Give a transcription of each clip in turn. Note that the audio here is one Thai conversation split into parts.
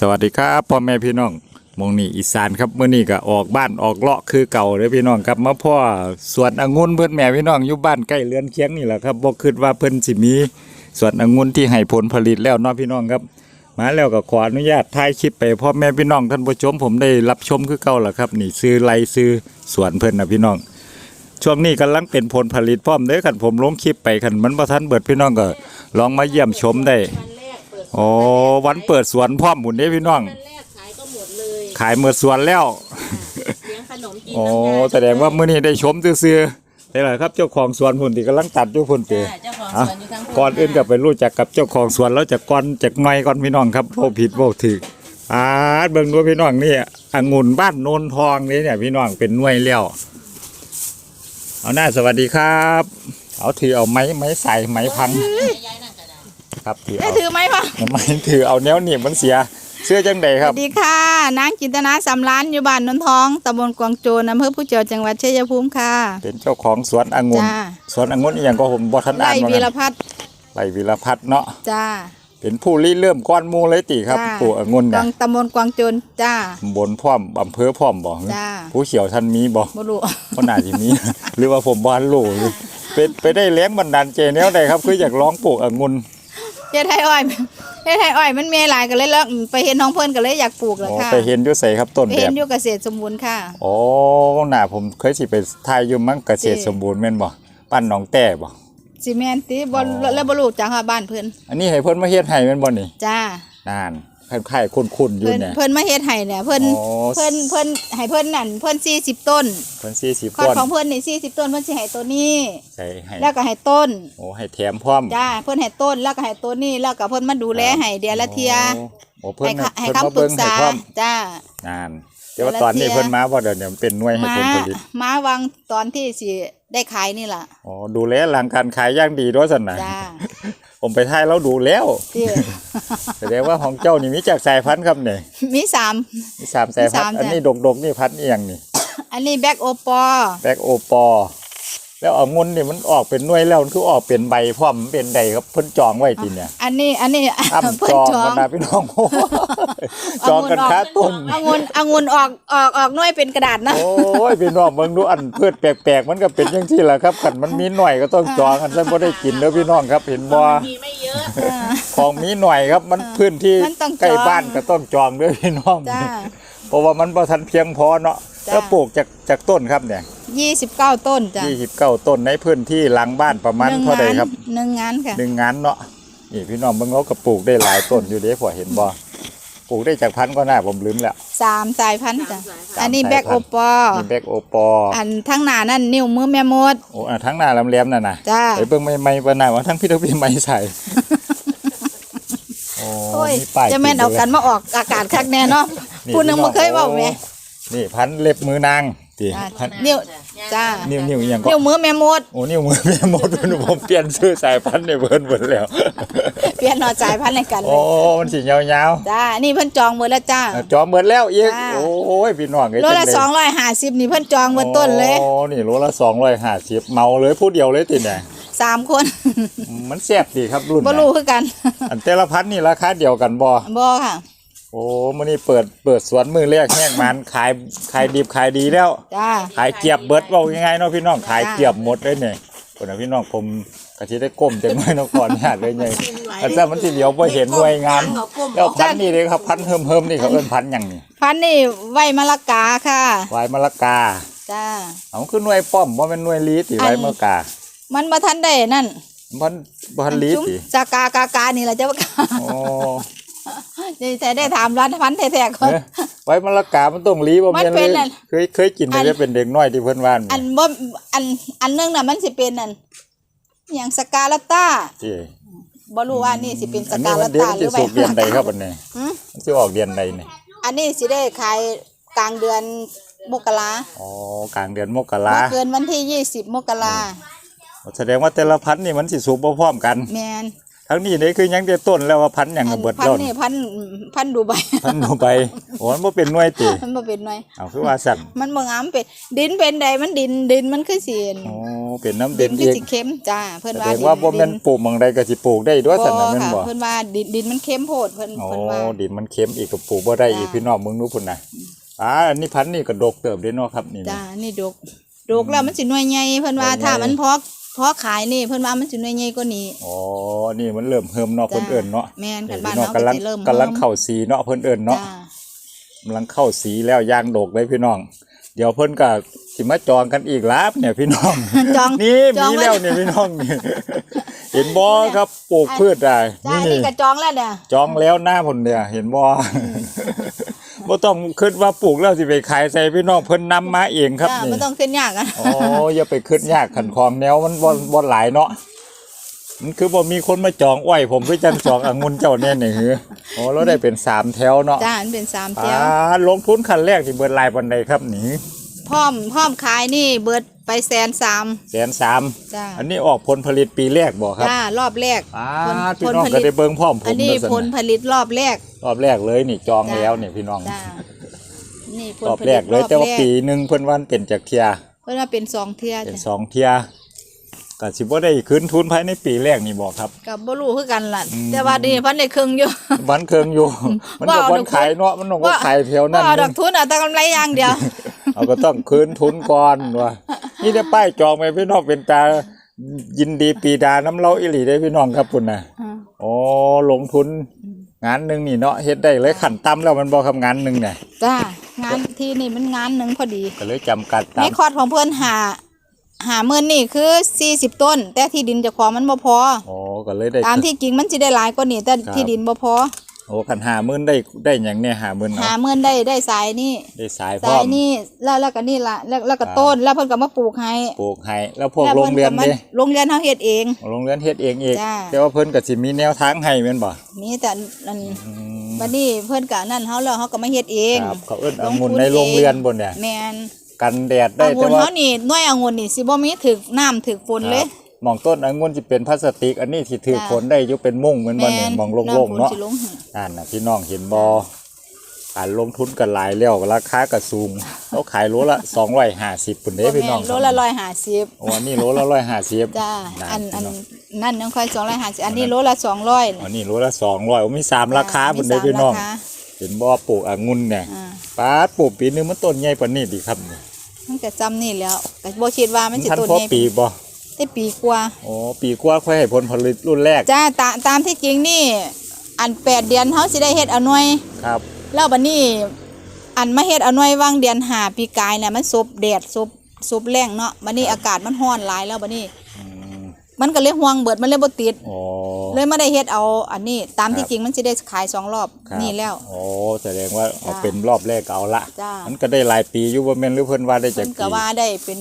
สวัสดีครับพ่อแม่พี่น้องมองนี่อีสานครับเมื้อนี้ก็ออกบ้านออกเลาะคือเก่าเด้อพี่น้องครับมาพ่อสวนองุ่นเพิ่อนแม่พี่น้องอยู่บ้านใกล้เรือนเคียงนี่แหละครับบ่คิดว่าเพิ่นสิมีสวนองุ่นที่ให้ผลผลิตแล้วเนาะพี่น้องครับ มาแล้วก็ขออนุญาตถ่ายคลิปไปพ่อแม่พี่น้องท่านผู้ชมผมได้รับชมคือเก่าแหล้วครับ นี่ซื้อไรซื้อสวนเพิ่อนนะพี่น้อง ช่วงนี้กำลังเป็นผลผลิตพร้อมเด้อคันผมลงคลิปไปคันมันบ่ทันเบิดพี่น้องก็ลองมาเยี่ยมชมได้ โอ้วันเปิดสวนพร้อมหมุนเด้พี่น้อง วันแรกขายก็หมดเลยขายเมื่อสวนแล้ว เลี้ยงขนมกินโอ้น้ำยาแสดงว่ามื้อนี้ได้ชมซื่อๆได้ล่ะครับเจ้าของสวนพุ่นที่กำลังตัดอยู่พุ่นเต จ้าเจ้าของสอะวนอยู่ทางก่อนอื่นก็ไปรู้จักกับเจ้าของสวนแล้วจากก่อนจากหน่อยก่อนพี่น้องครับโอ้ผิดโอ้ถูกอ่าเบิ่งดูพี่น้องนี่องุ่นบ้านโนนทองนี่เนี่ยพี่น้องเป็นหน่วยแล้วเอาหน้าสวัสดีครับ เอาถือเอาไม้ไม้ใส่ไม้พัง ครับถือได้เอาถือไหมพ่อไม้ถือเอาแนวหนีบมันเสีย เสื้อจังใดสครับ วัสดีค่ะนางจินตนาสำล้านอยู่บ้านนนทองตำบลกวางโจนอำเภอผู้เจียวจังหวัดชัยภูมิค่ะ เป็นเจ้าของสวนองุ่นจ้า สวนองุ่นอีหยังก็ผมบ่ทันอ่าไล่นว่าวีรงั้นพัฒน์ไล่วีรพัฒน์เนาะจ้า เป็นผู้ริเริ่มก้อนหมูเลยติครับ จ้า ปลูกองุ่นกเนี่วายงตำบลกวางโจนจ้าบนพร้อมอำเภอพร้อมบ่จ้า ผู้เขียวท่านมีบ่บ่รู้ก็น่าจะมี หรือว่าผมบ้านลูกเป็นไปได้เลี้ยงบันดาลใจแนวใดครับ คืออยากร้องปลูกองุ่น เฮ็ดไทยอ้อยเฮ็ดไทยอ้อยมันมีหลายก็เลยแล้วไปเห็นน้องเพิ่นก็เลยอยากปลูกเลยอ๋อค่ะไปเห็นอยู่ใส่ครับต้นไปแบเห็นบอยู่เกษตรสมบูรณ์ค่ะ อ๋อหน้าผมเคยสิไปทายอยู่มั้งเกษตรที่สมบูรณ์แม่นบ่บ้านหนองแต้บ่ซีเมนต์ติบ่อ๋อ แล้วบ่รู้จักค่ะบ้านเพิ่นอันนี้ให้เพิ่นมาเฮ็ดให้แม่นบ่นี่จ้านั่น คล้ายๆคุ้นๆอยู่เพิ่นเนี่ย เพิ่นมาเฮ็ดให้เนี่ยเพิ่นอ๋อ เพิ่นเพิ่นให้เพิ่นนั่นเพิ่น40ต้นเพิ่น40คอดต้นของเพิ่นนี่40ต้นเพิ่นสิให้ตัวนี้ ใส่ให้แล้วก็ให้ต้นโอ้ให้แถมพร้อมจ้าเพิ่นให้ต้นแล้วก็ให้ต้นนี่แล้วก็เพิ่นมาดูแลให้เดือนละเทียโอ้โอ้เพิ่นให้ค่ะให้เพิ่นมาคำปรึเบิ่กงให้ษาพร้อมจ้านั่นแต่ว่าตอนนี้เพิ่นมาบ่เดี๋ยวเนี่ยมันเป็นหน่วยให้มาผลผลิต มาวางตอนที่สิ ได้ขายนี่ล่ะอ๋อดูแลหลังการขายอย่างดีด้วยสันนะจ้าผมไปทายแล้วดูแล้วที่แสดงว่าของเจ้านี่มีจากสายพันธุ์ครับเนี่ยมีสาม มีสามสายพันมีสามธุ์อันจ้ะนี้ดกดกๆนี่พันธุ์นี่ยังนี่ อันนี้แบ็กโอปอ แบกโอปอ แล้วเอางุนนี่มันออกเป็นหน่วยแล้วมันคือออกเป็นใบพร้อมมันเป็นใดครับเพิ่นจองไว้ทีเนี่ยอันนี้อันนี้อ้ำเพิ่จนองจอกังนนะพี่น้องโอ้โหจองกันค้าต้นองุ่นองุ่นออกออกออกหน่วยเป็นกระดาษนะโอ้ยพี่น้องเบิ่งดูอันพืชแปลกๆ มันก็เป็นอย่างที่แหละครับคันมันมีหน่อยก็ต้องจองกันซะบ่ได้กินเด้อพี่น้องครับเห็นบ่มีไม่เยอะของมีหน่อยครับมันพื้นที่มันต้องใกล้จองบ้านก็ต้องจองเด้วยพี่น้องจ้าเพราะว่ามันบ่ทันเพียงพอเนาะจ้ะ แล้วปลูกจากจากต้นครับเนี่ยยี่สิบเก้าต้นจ้า29ต้นในพื้นที่หลังบ้านประมาณเท่าใดครับหนึ่งงานค่ะหนึ่งงานเนาะนี่พี่น้องเบิ่งเขาก็ปลูกได้หลายต้นอยู่เด้พอเห็นบ่ปลูกได้จากพันก็น่าผมลืมแล้วสามสายพันธุ์จ้ะสามสายพันธุ์อันนี้สามแบ็กสายพัโอนธุ์ปอมีแบกโอปออันทั้งหน้านั่นนิ้วมือแม่มดโอ้อะทั้งหน้าลำแหลมน่ะนะจ้าไปเบิ่งใหม่ๆบ่น่าว่าทั้งพี่ทั้งพี่ไม่ใส่โอ้โอ้ยมีป้ายจะแม่นเอากันมาออกอากาศคักแน่เนาะผู้หนึงบ่เคยเว้าแหม นี่พันเล็บมือนางติอ่าพันนิ้วจ้านิ้วนิ้วอหย่างก็นิ้วมือแม่มด โอ้นิ้วมือแม่หมดผมเปลี่ยนชื่อสายพันธุ์ในเบิร์นหมดแล้ว เปลี่ยนหนอสายพันธุ์ให้กันเลโอ้ยมันสียาวจ้านี่เพิ่นจองเบิดแล้วจ้า ๆจองหมดแล้วอีกจ้า โอ้ยพี่น้องไอ้โลละ250นี่เพิ่นจองเบิดต้นเลยโอ้นี่โลละสองร้อยห้าสิบเมาเลยผู้เดียวเลยติเนี่ยสามคนมันแซ่บดีครับรุ่นบ่น่ะรู้คือกันอันแต่ละพันธุ์นี่ราคาเดียวกันบ่บ่ค่ะ โอ้มื้อนี้เปิดเปิดสวนมือแรกแห้งมันขายขายดิบขายดีแล้ว จ้า ขายเกียบเบิดเว้าง่ายๆเนาะพี่น้องขายจ้าเกียบหมดเลยเนี่ยคนน่ะพี่น้องผมกะสิได้ก้มจังน้อยเนาะก่อนญาติเลยไงแต่ถ้ามันสิเหลียวบ่เห็นหน่วยงานแล้วพันธุ์นี่เลยครับพันธุ์เฮิมเฮิมๆนี่เขาเป็นพันธุ์หยังนี่พันธุ์นี่ไว้มะละกาค่ะไวายมะละกาจ้าเอาคือหน่วยป้อมว่าเป็นหน่วยลีติอันไวายมะละกา มันบ่ทันได้นั่นพันธุ์พันธุ์ลีจุ๊บติสากากากานี่แหละเจ้าโอ้ นี่แต่ได้ถามร้านพันธุ์แท้ๆก่อน เอ๊ะไวายมะละกามันต้องลีบ่มันแม่นเป็นเลอัยนเคยเคยกินอัแต่น จะเป็นเด็กน้อยที่เพิ่นว่านอันบ่อันอันหนึงน่ะมันสิเป็นอันอหย่างสกาลาต้าที่บ่รู้ว่านี่สิเป็นสอันนี้กามัลานเดือนต้าหสิรือไว้สุกเดือนใดครับอันนี้หืม มันสิออกเดือนใดนี่อันนี้สิได้ขายกลางเดือนมกราอ๋อกลางเดือนมกบ่ราเกินวันที่ 20มกราแสดงว่าแต่ละพันธุ์นี่มันสิสุกบ่พร้อมกัน แม่น ทั้งนี้นี่คือหยังแต่ต้นแล้วว่าพันธุ์หยังอัก็นเบิดพันแล้วธุ์นี่นี่พันธุ์พันธุ์ดูใบพันธุ์เอาไปโอ้มันบ่เป็นหน่วยติมันบ่เป็นหน่อยเอาคือว่าสั่นมันบ่งามเป็นดินเป็นใดมันดินดินมันคือสิโอ้เป็นน้ำดิเด่นนคืออีกสิเข้มจ้าเพิ่นแสว่าดงว่าบ่แม่นปลูกหม่องใดก็สิปลูกได้ด้วยสั่นน่ะแม่นค่ะบ่เพิ่นว่าดินดินมันเข้มโพดเพิ่นโอ้เพิ่นว่า ดินมันเค็มอีกก็ปลูกบ่ได้อีกจ้า พี่น้องมึงนู้พุ่นน่ะอ่าอันนี้พันธุ์นี่ก็ดกเติบเด้เนาะครับนี่จ้านี่ดกดกแล้วมันสิหน่วยใหญ่เพิ่นว่าหน่วยใหญ่ถ้ามันพอ พอขายนี่เพิ่นว่ามันสิหน่วยใหญ่กว่านี้อ๋อ นี่มันเริ่มเฮิมเนาะเพิ่นเอิ้นเนาะแม่นกันนี่บ้านพี่น้องเฮาก็กำลังสิเริ่มกำลังริ่มเข้าสีเนาะเพิ่นเอิ้นเนาะจ้ากำลังเข้าสีแล้วย่างดกเลยพี่น้อง เดี๋ยวเพิ่นก็สิมาจองกันอีกลาบเนี่ยพี่น้องจองนี่จองมีไว้แล้วเนี่ยพี่น้องนี่เห็นบ่ครับปลูกพืชได้จ้านี่นี่ก็จองแล้วเนี่ยจองแล้วหน้าผลเนี่ย เห็นบ่ บ่ต้องคิดว่าปลูกแล้วสิไปขายใส่พี่น้องเพิ่นนำมาเองครับจ้านี่มันต้องขึ้นยากอะอ๋ออย่าไปคิดยากขันของแนวมันบ่บ่หลายเนาะมันคือบ่มีคนมาจองอ้อยผมคือจังจององุ่นเจ้าแน่นี่หือโอ้แล้วได้เป็นสามแถวเนาะจ้ามันเป็นสามอ่าเที่ยวลงทุนคันแรกที่เบิดหลายปานใดครับนี่พร้อมพร้อมขายนี่เบิดไปแสนสามแสนสามจ้าอันนี้ออกผลผลิตปีแรกบ่ครับจ้ารอบแรก อ่าผลพี่ผลน้องผก็ลิตได้เบิ่งพร้อมผอันมนี้แล้วซั่นผลผลิตรอบแรก รอบแรกเลยนี่จองจ้าแล้วนี่พี่น้องจ้านี่ผลรอบผแรลิตกเลย แต่ว่าปีหนึงเพิ่นวันเป็นจากเทียเพิ่นว่าเป็นสองเที่ยเป็นจ้ะสองเทียก็สิบ่ได้คืนทุนภายในปีแรกนี่บ่ครับ กับบ่รู้คือกันล่ะอืม แต่ว่าดีเพันได้ครึ่งอยู่ วันเคิงอยู่ มันก็ว่าเอาวันดอกขายเนาะมันต้องว่าขายแถวนั้นว่าเอาดอกทุนเอาแต่กำไรอย่างเดียว เอาก็ต้องคืนทุนก่อนว่านี่ได้ป้ายจองไปพี่น้องเป็นตายินดีปีดาน้ำเล่าอิหลีได้พี่น้องครับคุณนะอ๋อลงทุน งานหนึ่งนี่เนาะเฮ็ดได้เลยขันต่ำแล้วมันบ่ทำงานหนึ่งเนี่ยจ้างานที่นี่มันงานหนึ่งพอดีก็เลยจำกัดในตามคอร์สของเพื่อนหาหาเมื่นนี่คือสี่สิบต้น แต่ที่ดินเจะของมันบ่พออ๋อก็เลยได้ตามที่จริงมันสิได้หลายกว่านี้แต่ครับที่ดินบ่พอ โอ้ขันหาหมื่นได้ได้อย่างเนี่ยหาหมื่นหาเอาเมื่นได้ได้สายนี่ได้สายพร้สาอยมนี่แล้วแล้วก็นี่ล่ะแล้วแล้วก็ครับต้นแล้วเพิ่นก็มาปลูกให้ปลูกให้แล้วพวกแล้วโรพิ่งเรียนก็มาเด้โรงเรียนเฮาเฮ็ดเอง โรงเรียนเฮ็ดเองอีกจ้า แต่ว่าเพิ่นก็สิมีแนวทางให้แม่นบ่มีแต่นั่นอืมบัดนี้เพิ่นก็นั่นเฮาแล้วเฮาก็มาเฮ็ดเองครับเขาเอิ้นลองงุ่นทุนในโรงเรียนเองบนเนี่ยแม่นกันแดดได้องุ่แต่นว่า เฮานี่หน่วยองุ่นนี่สิบ่มีถึกน้ำถึกฝนเลย ครับห มองต้นองุ่นสิเป็นพลาสติก อันนี้สิถือจ้าฝนได้อยู่เป็นมุ่งเหมือนบ่เนี่ยหมองโล่งๆเนาะำฝสิลงให้นั่นน่ะพี่น้องเห็นบ่การลงทุนกันหลายแล้วราคาก็สูงเขาขายโลละ250ปุ่นเด้พี่น้องโลละร้อยห้าสิบโอ้อันนี้โลละ150จ้านั่อันนอันพี่น้องนั่นยังค่อยสองร้อยห้าสิบอันนี้โลละสองร้อยอันนี้โลละ200โอ้มีสามราคาปุ่นเด้พี่น้อง เห็นบ่ปลูกองุ่นเนี่ยอ่าป้าดปลูกปีนึงมันต้นใหญ่ปานนี้ดิครับนี่มันก็จำนี่แล้วก็บ่คิดว่ามันสิทันต้นพอใหญ่ปีบ่ ได้ปีกว่าโอ้ปีกว่าค่อยให้ผลผลิตรุ่นแรกจ้าตาตามที่จริงนี่ อันแปดเดือนเฮาสิได้เฮ็ดเอาหน่วยครับ แล้วบัดนี้ อันมาเฮ็ดเอาหน่วยวางเดือนห้าปีกายเนี่ยมันซบแดดซบซบแรงเนาะบัดนี้อากาศมันร้อนหลายแล้วบัดนี้อืมมันก็เลยห่วงเบิดมันเลยบ่ติดโอ้เลยไม่ได้เฮ็ดเอาอันนี้ ตามที่ครับจริงมันสิได้ขายสองรอบครับนี่แล้วโอ้แสดงว่าเอาจ้าเป็นรอบแรกเอาละจ้ามันก็ได้หลายปีอยู่ว่าแม่นหรือเพิ่นว่าได้เพิ่จากนปีก็ว่าได้เป็น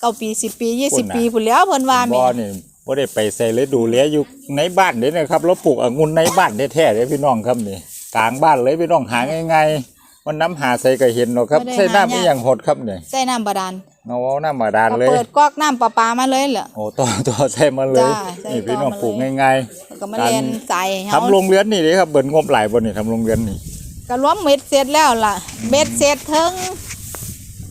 เก้าปีสิบปียี่พุ่สิบนน่ะปีพุ่นแล้วเพิ่นว่าบ่แม่นี่บ่ได้ไปใส่เลยดูแลอยู่ในบ้านเด้นะครับเราปลูกองุ่นในบ้านแท้ๆเด้พี่น้องครับนี่กลางบ้านเลยพี่น้องหาง่ายๆมันน้ำหาใส่ก็เห็นเนาะครับใส่น้ำอีหยังหดครับนี่ใส่น้ำบาดาลเอาเอาน้ำมาดานก็เลยเปิดก๊อกน้ำประปามาเลยเหรอโอ้ต่อต่อใส่มาเลยจ้าใส่นี่พี่น้องต่อมาเลยปลูกง่ายแล้วก็มาการเรียนใส่ๆเฮาทำโรงเรือนนี่เด้ครับเบิ่นงบหลายบ่นี่ทำโรงเรือนนี่ก็รวมเม็ดเสร็จแล้วล่ะเบ็ดเสร็จเทิงเ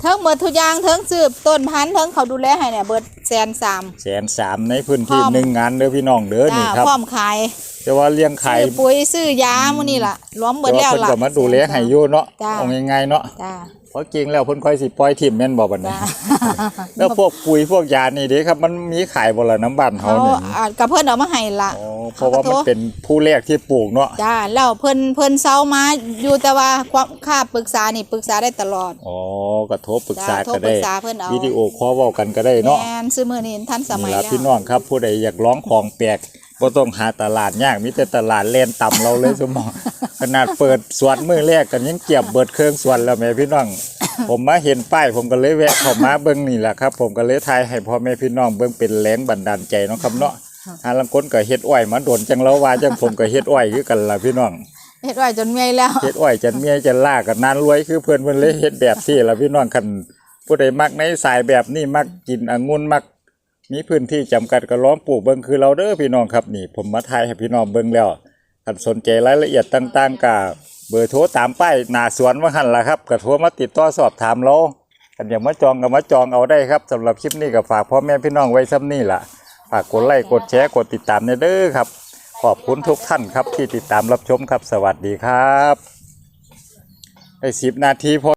ทิงเบิดทุกอย่างเทิงสืบต้นพันธุ์เทิงเขาดูแลให้เนี่ยเบิดแสนสาม แสนสามในพื้นที่พร้อม หนึ่งงานเด้อพี่น้องเด้อจ้านี่ครับพร้อมขายแต่ว่าเลี้ยงไข่ซื้อปุ๋ยซื้อยามื้อนี้ล่ะรวมเบิดแต่แล้วว่าเพิ่นล่ะ ก็มาดูแลให้อยู่เนาะจ้า เอาง่ายๆเนาะ จ้าเพราะจริงแล้วเพิ่นค่อยสิปล่อยทิ่มแม่นบ่บัดนี้จ้าแล้วพวกปุ๋ยพวกยานี่เด้ครับ มันมีขายบ่ล่ะน้ำบ้านเฮาเขานี่อ่ากับเพิ่นเอามาให้ล่ะอ๋อเพราะว่ามันเป็นผู้แรกที่ปลูกเนาะจ้าแล้วเพิ่นเพิ่นเซามาอยู่แต่ว่าความค่าปรึกษานี่ปรึกษาได้ตลอด อ๋อก็โทรปรึกษาจ้าโทรก็ปรึได้กษาเพิ่นเอาวิดีโอคอลเว้ากันก็ได้เนาะแม่นซื้อมื้อนี้ทันสมัยนี่ล่ะแล้วพี่น้องครับผู้ใดอยากร้องของแปลก บ่ต้องหาตลาดยากมีแต่ตลาดแล่นต่ำเราเลยสมอง ขนาดเปิดสวนมื้อแรกกันยังเก็บเบิดเครื่องสวนแล้วแม่พี่น้อง ผมมาเห็นป้ายผมก็เลยแวะเข้ามาเบิ่งนี่แหละครับ ผมก็เลยทายให้พ่อแม่พี่น้องเบิ่งเป็นแรงบันดาลใจเนาะครับเนาะหาลังคนก็เฮ็ดอ้อยมาโดนจังแล้วว่าจังผมก็เฮ็ดอ้อยคือกันล่ะพี่น้อง เฮ็ดไว้จนเมื่อยแล้ว เฮ็ดอ้อยจันเมียจันล่ากันนานรวยคือเพื่อนเพิ่นเลยเฮ็ดแบบที่ล่ะพี่น้องคันผู้ใดมักในสายแบบนี้มักกินองุ่นมัก มีพื้นที่จำกัดก็ล้องปลูกเบิ่งคือเราเด้อพี่น้องครับนี่ ผมมาถ่ายให้พี่น้องเบิ่งแล้วท่านสนใจรายละเอียดต่าง ๆก็เบอร์โทรตามป้ายหน้าสวนว่าหันล่ะครับก็โทรมาติดต่อสอบถามเราคันอย่ามาจองก็มาจองเอาได้ครับสำหรับคลิปนี้ก็ฝากพ่อแม่พี่น้องไว้ซ้ำนี่ล่ะฝากกดไลค์กดแชร์กดติดตามเด้อครับ ขอบคุณทุกท่านครับที่ติดตามรับชมครับสวัสดีครับได้สิบนาทีพอ